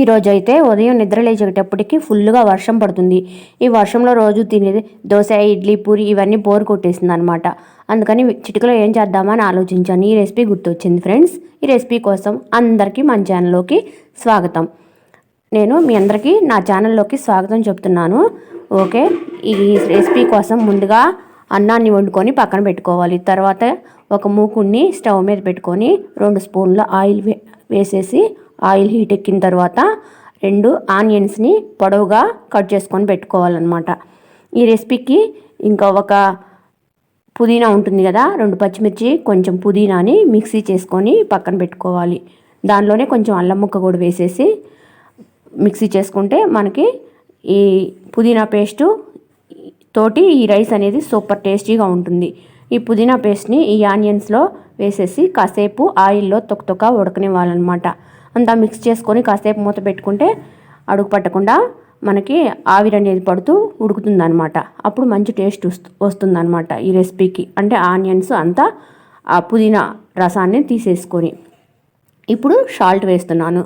ఈరోజు అయితే ఉదయం నిద్ర లేచేటప్పటికి ఫుల్గా వర్షం పడుతుంది. ఈ వర్షంలో రోజు తినేది దోశ ఇడ్లీ పూరి ఇవన్నీ బోర్ కొట్టేసింది అనమాట అందుకని చిటికలో ఏం చేద్దామని ఆలోచించాను. ఈ రెసిపీ గుర్తొచ్చింది ఫ్రెండ్స్. ఈ రెసిపీ కోసం అందరికీ మన ఛానల్లోకి స్వాగతం. నేను మీ అందరికీ నా ఛానల్లోకి స్వాగతం చెప్తున్నాను. ఓకే ఈ రెసిపీ కోసం ముందుగా అన్నాన్ని వండుకొని పక్కన పెట్టుకోవాలి. తర్వాత ఒక మూకుడిని స్టవ్ మీద పెట్టుకొని రెండు స్పూన్ల ఆయిల్ వేసేసి ఆయిల్ హీట్ ఎక్కిన తర్వాత రెండు ఆనియన్స్ని పొడవుగా కట్ చేసుకొని పెట్టుకోవాలన్నమాట. ఈ రెసిపీకి ఇంకా ఒక పుదీనా ఉంటుంది కదా రెండు పచ్చిమిర్చి కొంచెం పుదీనాని మిక్సీ చేసుకొని పక్కన పెట్టుకోవాలి. దానిలోనే కొంచెం అల్లం ముక్క కూడా వేసేసి మిక్సీ చేసుకుంటే మనకి ఈ పుదీనా పేస్టు తోటి ఈ రైస్ అనేది సూపర్ టేస్టీగా ఉంటుంది. ఈ పుదీనా పేస్ట్ని ఈ ఆనియన్స్లో వేసేసి కాసేపు ఆయిల్లో తొక్క తొక్క ఉడకనివ్వాలన్నమాట. అంతా మిక్స్ చేసుకొని కాసేపు మూత పెట్టుకుంటే అడుగు పట్టకుండా మనకి ఆవిరి అనేది పడుతూ ఉడుకుతుందనమాట అప్పుడు మంచి టేస్ట్ వస్తుందన్నమాట ఈ రెసిపీకి అంటే ఆనియన్స్ అంతా ఆ పుదీనా రసాన్ని తీసేసుకొని. ఇప్పుడు షాల్ట్ వేస్తున్నాను.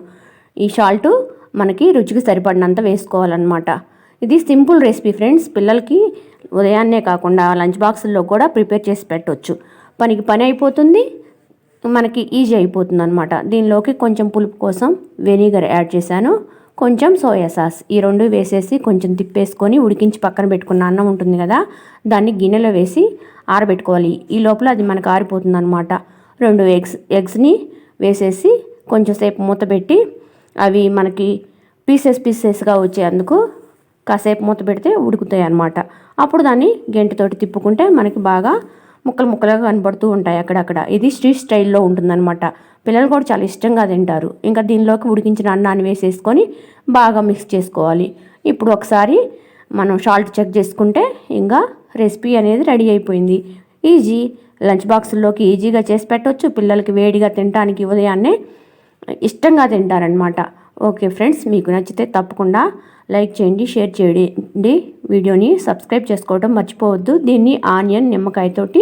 ఈ షాల్ట్ మనకి రుచికి సరిపడినంత వేసుకోవాలన్నమాట. ఇది సింపుల్ రెసిపీ ఫ్రెండ్స్ పిల్లలకి ఉదయాన్నే కాకుండా లంచ్ బాక్సుల్లో కూడా ప్రిపేర్ చేసి పెట్టవచ్చు పనికి పని అయిపోతుంది. మనకి ఈజీ అయిపోతుంది అనమాట దీనిలోకి కొంచెం పులుపు కోసం వెనిగర్ యాడ్ చేశాను. కొంచెం సోయా సాస్. ఈ రెండు వేసేసి కొంచెం తిప్పేసుకొని ఉడికించి పక్కన పెట్టుకున్న అన్నం ఉంటుంది కదా దాన్ని గిన్నెలో వేసి ఆరబెట్టుకోవాలి. ఈ లోపల అది మనకు ఆరిపోతుంది అనమాట రెండు ఎగ్స్ ఎగ్స్ని వేసేసి కొంచెం సేపు మూత పెట్టి అవి మనకి పీసెస్ పీసెస్గా వచ్చేందుకు కాసేపు మూత పెడితే ఉడుకుతాయి అనమాట అప్పుడు దాన్ని గెంటితోటి తిప్పుకుంటే మనకి బాగా ముక్కలు ముక్కలుగా కనబడుతూ ఉంటాయి అక్కడక్కడ. ఇది స్ట్రీట్ స్టైల్లో ఉంటుందన్నమాట. పిల్లలు కూడా చాలా ఇష్టంగా తింటారు. ఇంకా దీనిలోకి ఉడికించిన అన్నాన్ని వేసేసుకొని బాగా మిక్స్ చేసుకోవాలి. ఇప్పుడు ఒకసారి మనం సాల్ట్ చెక్ చేసుకుంటే ఇంకా రెసిపీ అనేది రెడీ అయిపోయింది. ఈజీ లంచ్ బాక్సుల్లోకి ఈజీగా చేసి పెట్టవచ్చు పిల్లలకి వేడిగా తినడానికి ఉదయాన్నే ఇష్టంగా తింటారనమాట ఓకే ఫ్రెండ్స్ మీకు నచ్చితే తప్పకుండా లైక్ చేయండి షేర్ చేయండి. వీడియోని సబ్స్క్రైబ్ చేసుకోవడం మర్చిపోవద్దు. దీన్ని ఆనియన్ నిమ్మకాయతోటి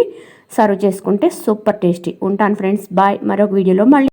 సర్వ్ చేసుకుంటే సూపర్ టేస్టీ. ఉంటాను ఫ్రెండ్స్. బాయ్. మరొక వీడియోలో మళ్ళీ